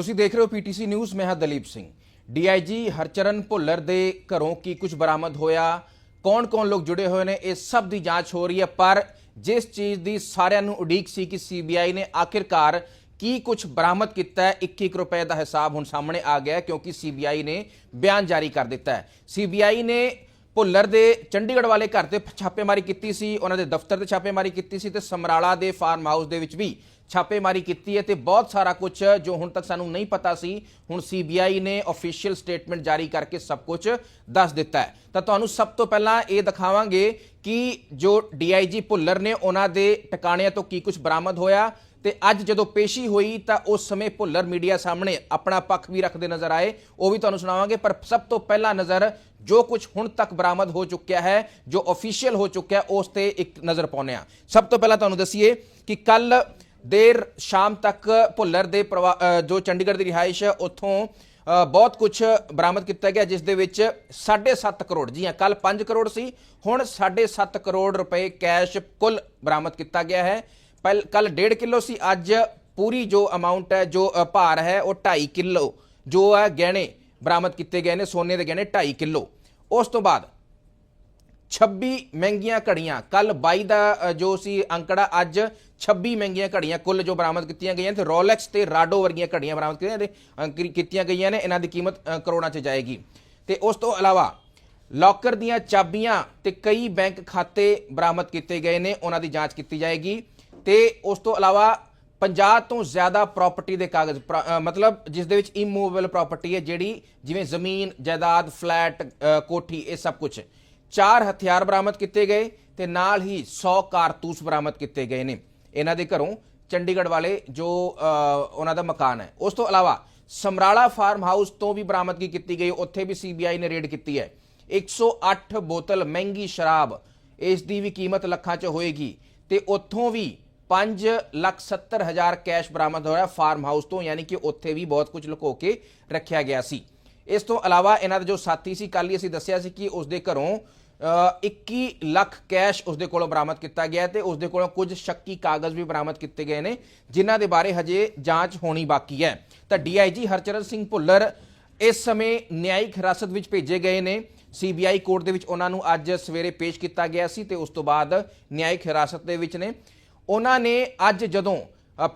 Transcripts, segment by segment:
ਤੁਸੀਂ ਦੇਖ ਰਹੇ ਹੋ ਪੀਟੀਸੀ ਨਿਊਜ਼, ਮੈਂ ਹਾਂ ਦਲੀਪ ਸਿੰਘ। ਡੀਆਈਜੀ ਹਰਚਰਨ ਭੁੱਲਰ ਦੇ ਘਰੋਂ ਕੀ ਕੁਝ ਬਰਾਮਦ ਹੋਇਆ? ਕੌਣ-ਕੌਣ ਲੋਕ ਜੁੜੇ ਹੋਏ ਨੇ? ਇਹ ਸਭ ਦੀ ਜਾਂਚ ਹੋ ਰਹੀ ਹੈ, ਪਰ ਜਿਸ ਚੀਜ਼ ਦੀ ਸਾਰਿਆਂ ਨੂੰ ਉਡੀਕ ਸੀ ਕਿ ਸੀਬੀਆਈ ਨੇ ਆਖਿਰਕਾਰ ਕੀ ਕੁਝ ਬਰਾਮਦ ਕੀਤਾ ਹੈ 21 ਰੁਪਏ ਦਾ ਹਿਸਾਬ ਹੁਣ ਸਾਹਮਣੇ ਆ ਗਿਆ ਹੈ, ਕਿਉਂਕਿ ਸੀਬੀਆਈ ਨੇ ਬਿਆਨ ਜਾਰੀ ਕਰ ਦਿੱਤਾ ਹੈ। ਸੀਬੀਆਈ ਨੇ ਭੁੱਲਰ ਦੇ ਚੰਡੀਗੜ੍ਹ ਵਾਲੇ ਘਰ ਤੇ ਛਾਪੇਮਾਰੀ ਕੀਤੀ ਸੀ, ਉਹਨਾਂ ਦੇ ਦਫ਼ਤਰ ਤੇ ਛਾਪੇਮਾਰੀ ਕੀਤੀ ਸੀ ਤੇ ਸਮਰਾਲਾ ਦੇ ਫਾਰਮ ਹਾਊਸ ਦੇ ਵਿੱਚ ਵੀ ਛਾਪੇਮਾਰੀ ਕੀਤੀ ਹੈ ਤੇ ਬਹੁਤ ਸਾਰਾ ਕੁਝ ਜੋ ਹੁਣ ਤੱਕ ਸਾਨੂੰ ਨਹੀਂ ਪਤਾ ਸੀ, ਹੁਣ ਸੀਬੀਆਈ ਨੇ ਅਫੀਸ਼ੀਅਲ ਸਟੇਟਮੈਂਟ ਜਾਰੀ ਕਰਕੇ ਸਭ ਕੁਝ ਦੱਸ ਦਿੱਤਾ ਹੈ। ਤਾਂ ਤੁਹਾਨੂੰ ਸਭ ਤੋਂ ਪਹਿਲਾਂ ਇਹ ਦਿਖਾਵਾਂਗੇ ਕਿ ਜੋ ਡੀਆਈਜੀ ਭੁੱਲਰ ਨੇ ਉਹਨਾਂ ਦੇ ਟਿਕਾਣਿਆਂ ਤੋਂ ਕੀ ਕੁਝ ਬਰਾਮਦ ਹੋਇਆ ਤੇ ਅੱਜ ਜਦੋਂ ਪੇਸ਼ੀ ਹੋਈ ਤਾਂ ਉਸ ਸਮੇਂ ਭੁੱਲਰ ਮੀਡੀਆ ਸਾਹਮਣੇ ਆਪਣਾ ਪੱਖ ਵੀ ਰੱਖਦੇ ਨਜ਼ਰ ਆਏ, ਉਹ ਵੀ ਤੁਹਾਨੂੰ ਸੁਣਾਵਾਂਗੇ, ਪਰ ਸਭ ਤੋਂ ਪਹਿਲਾਂ ਨਜ਼ਰ ਜੋ ਕੁਝ ਹੁਣ ਤੱਕ ਬਰਾਮਦ ਹੋ ਚੁੱਕਿਆ ਹੈ, ਜੋ ਅਫੀਸ਼ੀਅਲ ਹੋ ਚੁੱਕਿਆ, ਉਸ ਤੇ ਇੱਕ ਨਜ਼ਰ ਪਾਉਂਦੇ ਹਾਂ। ਸਭ ਤੋਂ ਪਹਿਲਾਂ ਤੁਹਾਨੂੰ ਦੱਸੀਏ ਕਿ ਕੱਲ ਦੇਰ ਸ਼ਾਮ ਤੱਕ ਭੁੱਲਰ ਦੇ ਪਰਿਵਾ- ਜੋ ਚੰਡੀਗੜ੍ਹ ਦੀ ਰਿਹਾਇਸ਼ ਹੈ, ਉੱਥੋਂ ਬਹੁਤ ਕੁਝ ਬਰਾਮਦ ਕੀਤਾ ਗਿਆ, ਜਿਸ ਦੇ ਵਿੱਚ 7.5 ਕਰੋੜ, ਜੀ ਹਾਂ ਕੱਲ 5 ਕਰੋੜ ਸੀ, ਹੁਣ 7.5 ਕਰੋੜ ਰੁਪਏ ਕੈਸ਼ ਕੁੱਲ ਬਰਾਮਦ ਕੀਤਾ ਗਿਆ ਹੈ। ਪਹਿਲ ਕੱਲ 1.5 ਕਿਲੋ ਸੀ, ਅੱਜ ਪੂਰੀ ਜੋ ਅਮਾਉਂਟ ਹੈ, ਜੋ ਭਾਰ ਹੈ, ਉਹ 2.5 ਕਿਲੋ ਜੋ ਹੈ, ਗਹਿਣੇ ਬਰਾਮਦ ਕੀਤੇ ਗਏ ਨੇ, ਸੋਨੇ ਦੇ ਗਹਿਣੇ 2.5 ਕਿਲੋ। ਉਸ ਤੋਂ ਬਾਅਦ 26 ਮਹਿੰਗੀਆਂ ਘੜੀਆਂ। ਕੱਲ 22 ਦਾ ਜੋ ਸੀ ਅੰਕੜਾ, ਅੱਜ 26 ਮਹਿੰਗੀਆਂ ਘੜੀਆਂ ਕੁੱਲ ਜੋ ਬਰਾਮਦ ਕੀਤੀਆਂ ਗਈਆਂ ਤੇ ਰੋਲੈਕਸ ਤੇ ਰਾਡੋ ਵਰਗੀਆਂ ਘੜੀਆਂ ਬਰਾਮਦ ਕੀਤੀਆਂ ਨੇ ਕੀਤੀਆਂ ਗਈਆਂ ਨੇ, ਇਹਨਾਂ ਦੀ ਕੀਮਤ ਕਰੋੜਾਂ 'ਚ ਜਾਏਗੀ। ਤੇ ਉਸ ਤੋਂ ਇਲਾਵਾ ਲੋਕਰ ਦੀਆਂ ਚਾਬੀਆਂ ਤੇ ਕਈ ਬੈਂਕ ਖਾਤੇ ਬਰਾਮਦ ਕੀਤੇ ਗਏ ਨੇ, ਉਹਨਾਂ ਦੀ ਜਾਂਚ ਕੀਤੀ ਜਾਏਗੀ। ਤੇ ਉਸ ਤੋਂ ਇਲਾਵਾ 50 ਤੋਂ ਜ਼ਿਆਦਾ ਪ੍ਰਾਪਰਟੀ ਦੇ ਕਾਗਜ਼, ਪ੍ਰਾ- ਮਤਲਬ ਜਿਸ ਦੇ ਵਿੱਚ ਇਮੂਵੇਬਲ ਪ੍ਰਾਪਰਟੀ ਹੈ, ਜਿਹੜੀ ਜਿਵੇਂ ਜ਼ਮੀਨ, ਜਾਇਦਾਦ ਫਲੈਟ ਕੋਠੀ, ਇਹ ਸਭ ਕੁਝ ਚਾਰ ਹਥਿਆਰ ਬਰਾਮਦ ਕੀਤੇ ਗਏ ਤੇ ਨਾਲ ਹੀ 100 ਕਾਰਤੂਸ ਬਰਾਮਦ ਕੀਤੇ ਗਏ ਨੇ। ਇਹਨਾਂ ਦੇ ਘਰੋਂ ਚੰਡੀਗੜ੍ਹ ਵਾਲੇ ਜੋ ਉਹਨਾਂ ਦਾ ਮਕਾਨ ਹੈ। ਉਸ ਤੋਂ ਇਲਾਵਾ ਸਮਰਾਲਾ ਫਾਰਮ ਹਾਊਸ ਤੋਂ ਵੀ ਬਰਾਮਦਗੀ ਕੀਤੀ ਗਈ। ਉੱਥੇ ਵੀ ਸੀਬੀਆਈ ਨੇ ਰੇਡ ਕੀਤੀ ਹੈ। 108 ਬੋਤਲ ਮਹਿੰਗੀ ਸ਼ਰਾਬ, ਇਸ ਦੀ ਵੀ ਕੀਮਤ ਲੱਖਾਂ 'ਚ ਹੋਏਗੀ। ਤੇ ਉੱਥੋਂ ਵੀ 5 ਲੱਖ 70 ਹਜ਼ਾਰ ਕੈਸ਼ ਬਰਾਮਦ ਹੋਇਆ ਫਾਰਮ ਹਾਊਸ ਤੋਂ, ਯਾਨੀ ਕਿ ਉੱਥੇ ਵੀ ਬਹੁਤ ਕੁਝ ਲੁਕੋ ਕੇ ਰੱਖਿਆ ਗਿਆ ਸੀ। ਇਸ ਤੋਂ ਇਲਾਵਾ ਇਹਨਾਂ ਦਾ ਜੋ ਸਾਥੀ ਸੀ ਕੱਲ ਹੀ ਅਸੀਂ ਦੱਸਿਆ ਸੀ ਕਿ ਉਸ ਦੇ ਘਰੋਂ 21 ਲੱਖ ਕੈਸ਼ ਉਸ ਦੇ ਕੋਲੋਂ ਬਰਾਮਦ ਕੀਤਾ ਗਿਆ ਹੈ ਤੇ ਉਸ ਦੇ ਕੋਲੋਂ ਕੁਝ ਸ਼ੱਕੀ ਕਾਗਜ਼ ਵੀ ਬਰਾਮਦ ਕੀਤੇ ਗਏ ਨੇ, ਜਿਨ੍ਹਾਂ ਦੇ ਬਾਰੇ ਹਜੇ ਜਾਂਚ ਹੋਣੀ ਬਾਕੀ ਹੈ। ਤਾਂ ਡੀਆਈਜੀ ਹਰਚਰਨ ਸਿੰਘ ਭੁੱਲਰ ਇਸ ਸਮੇਂ ਨਿਆਇਕ ਹਿਰਾਸਤ ਵਿੱਚ ਭੇਜੇ ਗਏ ਨੇ। ਸੀਬੀਆਈ ਕੋਰਟ ਦੇ ਵਿੱਚ ਉਹਨਾਂ ਨੂੰ ਅੱਜ ਸਵੇਰੇ ਪੇਸ਼ ਕੀਤਾ ਗਿਆ ਸੀ ਤੇ ਉਸ ਤੋਂ ਬਾਅਦ ਨਿਆਇਕ ਹਿਰਾਸਤ ਦੇ ਵਿੱਚ ਨੇ। ਉਹਨਾਂ ਨੇ ਅੱਜ ਜਦੋਂ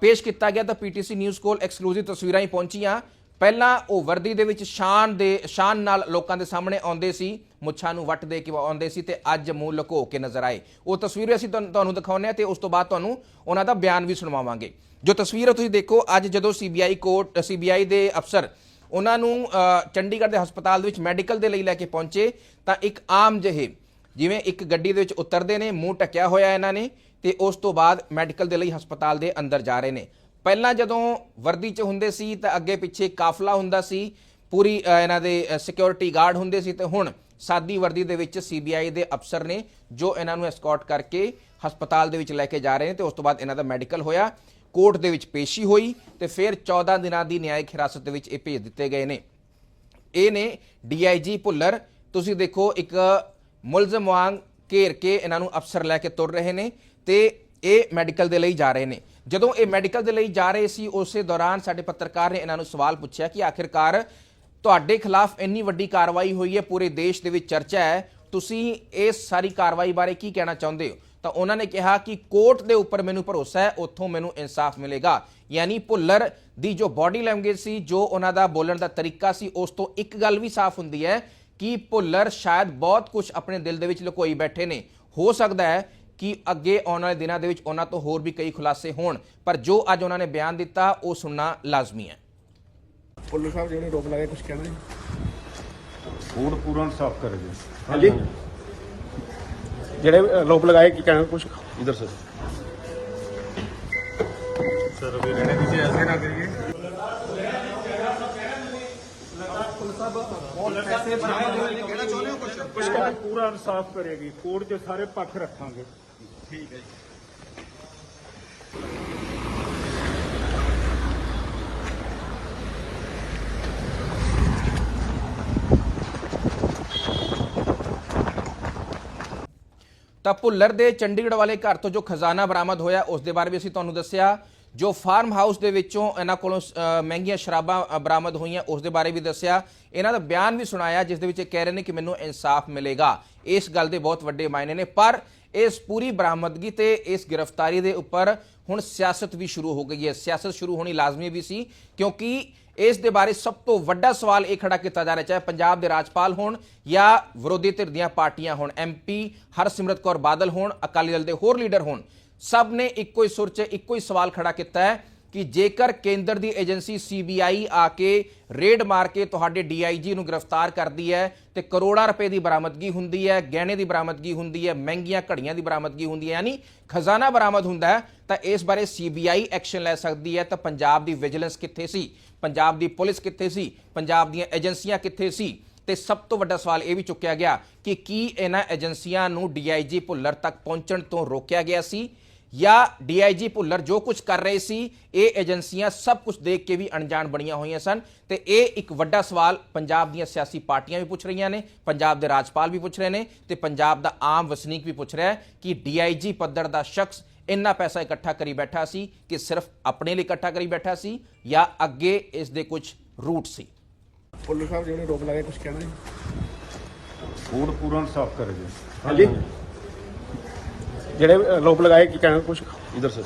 ਪੇਸ਼ ਕੀਤਾ ਗਿਆ ਤਾਂ ਪੀਟੀਸੀ ਨਿਊਜ਼ ਕੋਲ ਐਕਸਕਲੂਸਿਵ ਤਸਵੀਰਾਂ ਹੀ ਪਹੁੰਚੀਆਂ। ਪਹਿਲਾਂ ਉਹ ਵਰਦੀ ਦੇ ਵਿੱਚ ਸ਼ਾਨ ਦੇ, ਸ਼ਾਨ ਨਾਲ ਲੋਕਾਂ ਦੇ ਸਾਹਮਣੇ ਆਉਂਦੇ ਸੀ। ਮੁੱਛਾਂ ਨੂੰ ਵੱਟਦੇ ਕਿ ਆਉਂਦੇ ਸੀ ਤੇ ਅੱਜ ਮੂੰਹ ਲੁਕੋ ਕੇ ਨਜ਼ਰ ਆਏ। ਉਹ ਤਸਵੀਰ ਅਸੀਂ ਤੁਹਾਨੂੰ ਦਿਖਾਉਂਦੇ ਹਾਂ ਤੇ ਉਸ ਤੋਂ ਬਾਅਦ ਤੁਹਾਨੂੰ ਉਹਨਾਂ ਦਾ ਬਿਆਨ ਵੀ ਸੁਣਵਾਵਾਂਗੇ। ਜੋ ਤਸਵੀਰ ਤੁਸੀਂ ਦੇਖੋ, ਅੱਜ ਜਦੋਂ ਸੀਬੀਆਈ ਕੋਰਟ ਸੀਬੀਆਈ ਦੇ ਅਫਸਰ ਉਹਨਾਂ ਨੂੰ ਚੰਡੀਗੜ੍ਹ ਦੇ ਹਸਪਤਾਲ ਦੇ ਵਿੱਚ ਮੈਡੀਕਲ ਦੇ ਲਈ ਲੈ ਕੇ ਪਹੁੰਚੇ, ਤਾਂ ਇੱਕ ਆਮ ਜਿਹੇ, ਜਿਵੇਂ ਇੱਕ ਗੱਡੀ ਦੇ ਵਿੱਚ ਉਤਰਦੇ ਨੇ, ਮੂੰਹ ਟਕਿਆ ਹੋਇਆ ਇਹਨਾਂ ਨੇ ਤੇ ਉਸ ਤੋਂ ਬਾਅਦ ਮੈਡੀਕਲ ਦੇ ਲਈ ਹਸਪਤਾਲ ਦੇ ਅੰਦਰ ਜਾ ਰਹੇ ਨੇ। ਪਹਿਲਾਂ ਜਦੋਂ ਵਰਦੀ 'ਚ ਹੁੰਦੇ ਸੀ ਤਾਂ ਅੱਗੇ ਪਿੱਛੇ ਕਾਫਲਾ ਹੁੰਦਾ ਸੀ, ਪੂਰੀ ਇਹਨਾਂ ਦੇ ਸਿਕਿਉਰਿਟੀ ਗਾਰਡ ਹੁੰਦੇ ਸੀ ਤੇ ਹੁਣ ਸਾਦੀ ਵਰਦੀ ਦੇ ਵਿੱਚ ਸੀਬੀਆਈ ਦੇ ਅਫਸਰ ਨੇ ਜੋ ਇਹਨਾਂ ਨੂੰ ਐਸਕੌਰਟ ਕਰਕੇ ਹਸਪਤਾਲ ਦੇ ਵਿੱਚ ਲੈ ਕੇ ਜਾ ਰਹੇ ਨੇ ਤੇ ਉਸ ਤੋਂ ਬਾਅਦ ਇਹਨਾਂ ਦਾ ਮੈਡੀਕਲ ਹੋਇਆ, ਕੋਰਟ ਦੇ ਵਿੱਚ ਪੇਸ਼ੀ ਹੋਈ ਤੇ ਫਿਰ 14 ਦਿਨਾਂ ਦੀ ਨਿਆਇਕ ਹਿਰਾਸਤ ਦੇ ਵਿੱਚ ਇਹ ਭੇਜ ਦਿੱਤੇ ਗਏ ਨੇ। ਇਹ ਨੇ ਡੀਆਈਜੀ ਭੁੱਲਰ, ਤੁਸੀਂ ਦੇਖੋ ਇੱਕ ਮੁਲਜ਼ਮ ਵਾਂਗ ਘੇਰ ਕੇ ਇਹਨਾਂ ਨੂੰ ਅਫਸਰ ਲੈ ਕੇ ਤੁਰ ਰਹੇ ਨੇ ਤੇ ਇਹ ਮੈਡੀਕਲ ਦੇ ਲਈ ਜਾ ਰਹੇ ਨੇ। ਜਦੋਂ ਇਹ ਮੈਡੀਕਲ ਦੇ ਲਈ ਜਾ ਰਹੇ ਸੀ, ਉਸੇ ਦੌਰਾਨ ਸਾਡੇ ਪੱਤਰਕਾਰ ਨੇ ਇਹਨਾਂ ਨੂੰ ਸਵਾਲ ਪੁੱਛਿਆ ਕਿ ਆਖਿਰਕਾਰ ਤੁਹਾਡੇ ਖਿਲਾਫ ਇੰਨੀ ਵੱਡੀ ਕਾਰਵਾਈ ਹੋਈ ਹੈ, ਪੂਰੇ ਦੇਸ਼ ਦੇ ਵਿੱਚ ਚਰਚਾ ਹੈ। ਤੁਸੀਂ ਇਸ ਸਾਰੀ ਕਾਰਵਾਈ ਬਾਰੇ ਕੀ ਕਹਿਣਾ ਚਾਹੁੰਦੇ ਹੋ? ਤਾਂ ਉਹਨਾਂ ਨੇ ਕਿਹਾ ਕਿ ਕੋਰਟ ਦੇ ਉੱਪਰ ਮੈਨੂੰ ਭਰੋਸਾ ਹੈ, ਉੱਥੋਂ ਮੈਨੂੰ ਇਨਸਾਫ ਮਿਲੇਗਾ। ਯਾਨੀ ਭੁੱਲਰ ਦੀ ਜੋ ਬਾਡੀ ਲੈਂਗੁਏਜ ਸੀ, ਜੋ ਉਹਨਾਂ ਦਾ ਬੋਲਣ ਦਾ ਤਰੀਕਾ ਸੀ, ਉਸ ਤੋਂ ਇੱਕ ਗੱਲ ਵੀ ਸਾਫ਼ ਹੁੰਦੀ ਹੈ ਕਿ ਭੁੱਲਰ ਸ਼ਾਇਦ ਬਹੁਤ ਕੁਝ ਆਪਣੇ ਦਿਲ ਦੇ ਵਿੱਚ ਲੁਕੋਈ ਬੈਠੇ ਨੇ। ਹੋ ਸਕਦਾ ਹੈ ਕਿ ਅੱਗੇ ਆਉਣ ਵਾਲੇ ਦਿਨਾਂ ਦੇ ਵਿੱਚ ਉਹਨਾਂ ਤੋਂ ਹੋਰ ਵੀ ਕਈ ਖੁਲਾਸੇ ਹੋਣ, ਪਰ ਜੋ ਅੱਜ ਉਹਨਾਂ ਨੇ ਬਿਆਨ ਦਿੱਤਾ, ਉਹ ਸੁਣਨਾ ਲਾਜ਼ਮੀ ਹੈ। ਪੁੱਲੂ ਸਾਹਿਬ ਜਿਹੜੇ ਰੋਕ ਲਾਏ ਕੁਝ ਕਹਿਣਾ ਜੀ ਫੂਡ ਪੂਰਾ ਇਨਸਾਫ ਕਰੇ ਜੀ ਹਾਂਜੀ ਜਿਹੜੇ ਲੋਕ ਲਗਾਏ ਕੀ ਕਹਿਣਾ ਕੁਝ ਇਧਰ ਸਰ ਸਰ ਵੀ ਰਹਿਣੇ ਦੀ ਜੇ ਐਸੇ ਨਾ ਕਰੀਏ ਕੁਝ ਪੂਰਾ ਇਨਸਾਫ ਕਰੇਗੀ ਕੋਰਟ ਦੇ ਸਾਰੇ ਪੱਖ ਰੱਖਾਂਗੇ ਠੀਕ ਹੈ ਜੀ ਤਾਂ ਭੁੱਲਰ ਦੇ ਚੰਡੀਗੜ੍ਹ ਵਾਲੇ ਘਰ ਤੋਂ ਜੋ ਖਜ਼ਾਨਾ ਬਰਾਮਦ ਹੋਇਆ, ਉਸ ਦੇ ਬਾਰੇ ਵੀ ਅਸੀਂ ਤੁਹਾਨੂੰ ਦੱਸਿਆ। ਜੋ ਫਾਰਮ ਹਾਊਸ ਦੇ ਵਿੱਚੋਂ ਇਹਨਾਂ ਕੋਲੋਂ ਮਹਿੰਗੀਆਂ ਸ਼ਰਾਬਾਂ ਬਰਾਮਦ ਹੋਈਆਂ, ਉਸ ਦੇ ਬਾਰੇ ਵੀ ਦੱਸਿਆ। ਇਹਨਾਂ ਦਾ ਬਿਆਨ ਵੀ ਸੁਣਾਇਆ, ਜਿਸ ਦੇ ਵਿੱਚ ਇਹ ਕਹਿ ਰਹੇ ਨੇ ਕਿ ਮੈਨੂੰ ਇਨਸਾਫ ਮਿਲੇਗਾ। ਇਸ ਗੱਲ ਦੇ ਬਹੁਤ ਵੱਡੇ ਮਾਇਨੇ ਨੇ, ਪਰ ਇਸ ਪੂਰੀ ਬਰਾਮਦਗੀ ਤੇ ਇਸ ਗ੍ਰਿਫਤਾਰੀ ਦੇ ਉੱਪਰ ਹੁਣ ਸਿਆਸਤ ਵੀ ਸ਼ੁਰੂ ਹੋ ਗਈ ਹੈ। ਸਿਆਸਤ ਸ਼ੁਰੂ ਹੋਣੀ ਲਾਜ਼ਮੀ ਵੀ ਸੀ, ਕਿਉਂਕਿ ਇਸ ਦੇ ਬਾਰੇ ਸਭ ਤੋਂ ਵੱਡਾ ਸਵਾਲ ਇਹ ਖੜਾ ਕੀਤਾ ਜਾ ਰਿਹਾ, ਚਾਹੇ ਪੰਜਾਬ ਦੇ ਰਾਜਪਾਲ ਹੋਣ ਜਾਂ ਵਿਰੋਧੀ ਧਿਰ ਦੀਆਂ ਪਾਰਟੀਆਂ ਹੋਣ। ਐਮਪੀ ਹਰਸਿਮਰਤ ਕੌਰ ਬਾਦਲ ਹੋਣ, ਅਕਾਲੀ ਦਲ ਦੇ ਹੋਰ ਲੀਡਰ ਹੋਣ। ਸਭ ਨੇ ਇੱਕੋ ਹੀ ਸੁਰ 'ਚ ਇੱਕੋ ਹੀ ਸਵਾਲ ਖੜਾ ਕੀਤਾ ਹੈ ਕਿ ਜੇਕਰ ਕੇਂਦਰ ਦੀ ਏਜੰਸੀ ਸੀਬੀਆਈ ਆ ਕੇ ਰੇਡ ਮਾਰ ਕੇ ਤੁਹਾਡੇ ਡੀਆਈਜੀ ਨੂੰ ਗ੍ਰਿਫਤਾਰ ਕਰਦੀ ਹੈ ਤੇ ਕਰੋੜਾਂ ਰੁਪਏ ਦੀ ਬਰਾਮਦਗੀ ਹੁੰਦੀ ਹੈ, ਗਹਿਣੇ ਦੀ ਬਰਾਮਦਗੀ ਹੁੰਦੀ ਹੈ, ਮਹਿੰਗੀਆਂ ਘੜੀਆਂ ਦੀ ਬਰਾਮਦਗੀ ਹੁੰਦੀ ਹੈ, ਯਾਨੀ ਖਜ਼ਾਨਾ ਬਰਾਮਦ ਹੁੰਦਾ ਹੈ, ਤਾਂ ਇਸ ਬਾਰੇ ਸੀਬੀਆਈ ਐਕਸ਼ਨ ਲੈ ਸਕਦੀ ਹੈ। ਤਾਂ ਪੰਜਾਬ ਦੀ ਵਿਜੀਲੈਂਸ ਕਿੱਥੇ ਸੀ? ਪੰਜਾਬ ਦੀ ਪੁਲਿਸ ਕਿੱਥੇ ਸੀ? ਪੰਜਾਬ ਦੀਆਂ ਏਜੰਸੀਆਂ ਕਿੱਥੇ ਸੀ? ਤੇ ਸਭ ਤੋਂ ਵੱਡਾ ਸਵਾਲ ਇਹ ਵੀ ਚੁੱਕਿਆ ਗਿਆ ਕਿ ਕੀ ਇਹਨਾਂ ਏਜੰਸੀਆਂ ਨੂੰ ਡੀਆਈਜੀ ਭੁੱਲਰ ਤੱਕ ਪਹੁੰਚਣ ਤੋਂ ਰੋਕਿਆ ਗਿਆ ਸੀ? ਜਾਂ ਡੀਆਈਜੀ ਭੁੱਲਰ ਜੋ ਕੁਝ ਕਰ ਰਹੇ ਸੀ ਇਹ ਏਜੰਸੀਆਂ ਸਭ ਕੁਝ ਦੇਖ ਕੇ ਵੀ ਅਣਜਾਣ ਬਣੀਆਂ ਹੋਈਆਂ ਸਨ। ਤੇ ਇਹ ਇੱਕ ਵੱਡਾ ਸਵਾਲ ਪੰਜਾਬ ਦੀਆਂ ਸਿਆਸੀ ਪਾਰਟੀਆਂ ਵੀ ਪੁੱਛ ਰਹੀਆਂ ਨੇ ਪੰਜਾਬ ਦੇ ਰਾਜਪਾਲ ਵੀ ਪੁੱਛ ਰਹੇ ਨੇ ਤੇ ਪੰਜਾਬ ਦਾ ਆਮ ਵਸਨੀਕ ਵੀ ਪੁੱਛ ਰਿਹਾ ਹੈ ਕਿ ਡੀਆਈਜੀ ਪੱਧਰ ਦਾ ਸ਼ਖਸ ਇੰਨਾ ਪੈਸਾ ਇਕੱਠਾ ਕਰੀ ਬੈਠਾ ਸੀ ਕਿ ਸਿਰਫ ਆਪਣੇ ਲਈ ਇਕੱਠਾ ਕਰੀ ਬੈਠਾ ਸੀ ਜਾਂ ਅੱਗੇ ਇਸ ਦੇ ਕੁਝ ਰੂਟ ਸੀ? ਪੁਲਿਸ ਸਾਹਿਬ ਜਿਹੜੇ ਰੋਕ ਲਗਾਏ ਕੁਝ ਕਹਿਣਾ ਜੀ ਫੂਡ ਪੂਰਨ ਸਾਫ਼ ਕਰੇ ਜੀ। ਹਾਂਜੀ। ਜਿਹੜੇ ਆਰੋਪ ਲਗਾਏ ਕਿ ਕਹਿਣਾ ਕੁਝ ਇਧਰ ਸਰ।